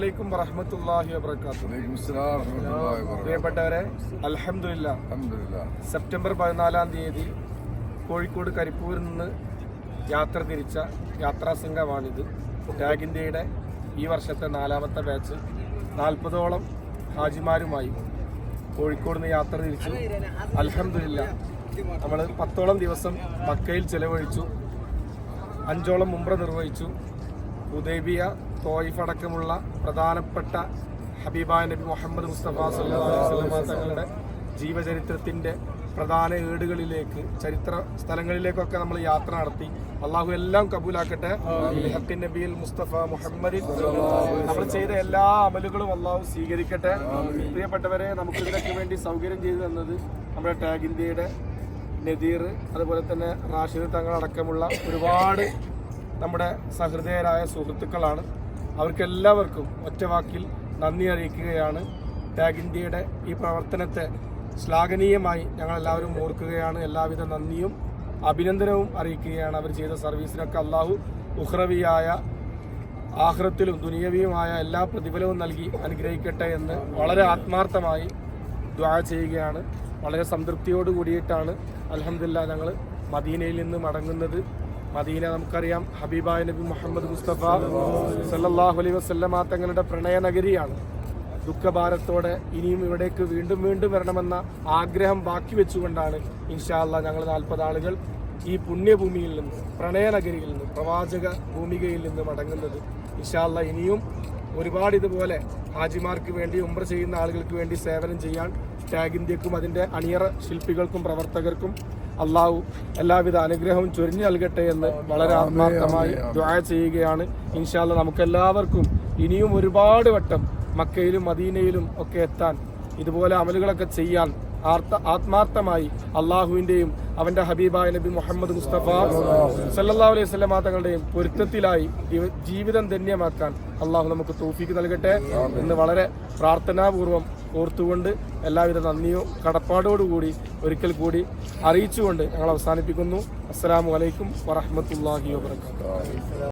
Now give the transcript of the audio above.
അലൈക്കും. പ്രിയപ്പെട്ടവരെ അലഹമില്ല. സെപ്റ്റംബർ പതിനാലാം തീയതി കോഴിക്കോട് കരിപ്പൂരിൽ നിന്ന് യാത്ര തിരിച്ച യാത്രാ സംഘമാണിത്. ടാഗ് ഇന്ത്യയുടെ ഈ വർഷത്തെ നാലാമത്തെ ബാച്ച് നാൽപ്പതോളം ഹാജിമാരുമായി കോഴിക്കോട് നിന്ന് യാത്ര തിരിച്ചു. അലഹമില്ല നമ്മൾ പത്തോളം ദിവസം മക്കയിൽ ചെലവഴിച്ചു. അഞ്ചോളം മുമ്പ്ര നിർവഹിച്ചു. ഉദൈബിയ തോയിഫ് അടക്കമുള്ള പ്രധാനപ്പെട്ട ഹബീബായ നബി മുഹമ്മദ് മുസ്തഫ വസല്ലമ തങ്ങളുടെ ജീവചരിത്രത്തിന്റെ പ്രധാന ഏടുകളിലേക്ക് ചരിത്ര സ്ഥലങ്ങളിലേക്കൊക്കെ നമ്മൾ യാത്ര നടത്തി. അള്ളാഹു എല്ലാം കബൂലാക്കട്ടെ. ഹക്കിൻ നബിയിൽ മുസ്തഫ മുഹമ്മദ്. നമ്മൾ ചെയ്ത എല്ലാ അമലുകളും അള്ളാഹു സ്വീകരിക്കട്ടെ. പ്രിയപ്പെട്ടവരെ നമുക്ക് ഇതിനൊക്കെ വേണ്ടി സൗകര്യം ചെയ്തു തന്നത് നമ്മുടെ ടാഗ് ഇന്ത്യയുടെ നദീർ അതുപോലെ തന്നെ റാഷിദ് തങ്ങളടക്കമുള്ള ഒരുപാട് നമ്മുടെ സഹൃദയരായ സുഹൃത്തുക്കളാണ്. അവർക്കെല്ലാവർക്കും ഒറ്റവാക്കിൽ നന്ദി അറിയിക്കുകയാണ്. ടാഗ് ഇന്ത്യയുടെ ഈ പ്രവർത്തനത്തെ ശ്ലാഘനീയമായി ഞങ്ങളെല്ലാവരും ഓർക്കുകയാണ്. എല്ലാവിധ നന്ദിയും അഭിനന്ദനവും അറിയിക്കുകയാണ് അവർ ചെയ്ത സർവീസിനൊക്കെ. അള്ളാഹു ഉഹ്റവിയായ ആഹ്റത്തിലും ദുനിയവിയുമായ എല്ലാ പ്രതിഫലവും നൽകി അനുഗ്രഹിക്കട്ടെ എന്ന് വളരെ ആത്മാർത്ഥമായി ദ്വാ ചെയ്യുകയാണ്. വളരെ സംതൃപ്തിയോട് കൂടിയിട്ടാണ് അലഹമില്ല ഞങ്ങൾ മദീനയിൽ നിന്ന് മടങ്ങുന്നത്. മദീന നമുക്കറിയാം ഹബീബായ നബി മുഹമ്മദ് മുസ്തഫ സല്ലാഹു അലൈ വസല്ലമ തങ്ങളുടെ പ്രണയനഗരിയാണ് ദുഃഖഭാരത്തോടെ ഇനിയും ഇവിടേക്ക് വീണ്ടും വീണ്ടും വരണമെന്ന ആഗ്രഹം ബാക്കി വെച്ചുകൊണ്ടാണ് ഇൻഷാല്ല ഞങ്ങൾ നാൽപ്പത് ആളുകൾ ഈ പുണ്യഭൂമിയിൽ നിന്ന് പ്രണയനഗരിയിൽ നിന്ന് പ്രവാചക ഭൂമികയിൽ നിന്ന് മടങ്ങുന്നത്. ഇൻഷാല്ല ഇനിയും ഒരുപാട് ഇതുപോലെ ഹാജിമാർക്ക് വേണ്ടി ഉംറ ചെയ്യുന്ന ആളുകൾക്ക് വേണ്ടി സേവനം ചെയ്യാൻ ടാഗ് ഇന്ത്യക്കും അതിന്റെ അണിയറ ശില്പികൾക്കും പ്രവർത്തകർക്കും അള്ളാഹു എല്ലാവിധ അനുഗ്രഹവും ചൊരിഞ്ഞു നൽകട്ടെ എന്ന് വളരെ ആത്മാർത്ഥമായി ദ്വായ ചെയ്യുകയാണ്. ഇൻഷാല്ല നമുക്ക് എല്ലാവർക്കും ഇനിയും ഒരുപാട് വട്ടം മക്കയിലും മദീനയിലും ഒക്കെ എത്താൻ ഇതുപോലെ അമലുകളൊക്കെ ചെയ്യാൻ ആർത്ത ആത്മാർത്ഥമായി അള്ളാഹുവിന്റെയും അവന്റെ ഹബീബായ നബി മുഹമ്മദ് മുസ്തഫ സല്ലാ അലൈഹി വസല്ലമ തങ്ങളുടെയും പൊരുത്തത്തിലായി ജീവ- ജീവിതം ധന്യമാക്കാൻ അള്ളാഹു നമുക്ക് തോഫിക്ക് നൽകട്ടെ എന്ന് വളരെ പ്രാർത്ഥനാപൂർവം ഓർത്തുകൊണ്ട് എല്ലാവിധ നന്ദിയും കടപ്പാടോടുകൂടി ഒരിക്കൽ കൂടി അറിയിച്ചുകൊണ്ട് ഞങ്ങൾ അവസാനിപ്പിക്കുന്നു. അസ്സാം വലൈക്കും വറഹ്മത്തുള്ളാഹി വബറകാതുഹു.